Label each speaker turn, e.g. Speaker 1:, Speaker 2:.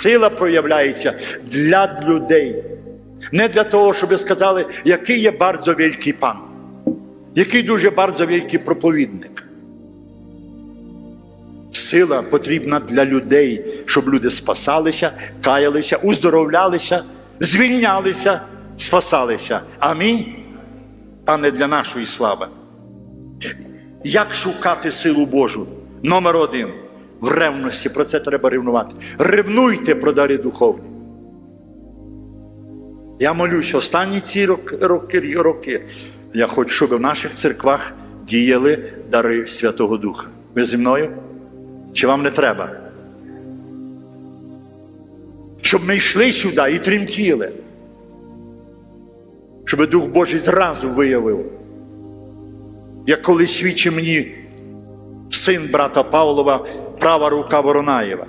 Speaker 1: сила проявляється для людей. Не для того, щоб сказали, який є bardzo великий пан, який дуже bardzo великий проповідник. Сила потрібна для людей, щоб люди спасалися, каялися, уздоровлялися, звільнялися, спасалися. Амінь. А не для нашої слави. Як шукати силу Божу? Номер один. В ревності про це треба ревнувати. Ревнуйте про дари духовні. Я молюсь останні ці роки, роки. Я хочу, щоб в наших церквах діяли дари Святого Духа. Ви зі мною? Чи вам не треба? Щоб ми йшли сюди і тремтіли. Щоб Дух Божий зразу виявив. Як коли свідчить мені син брата Павлова, права рука Воронаєва.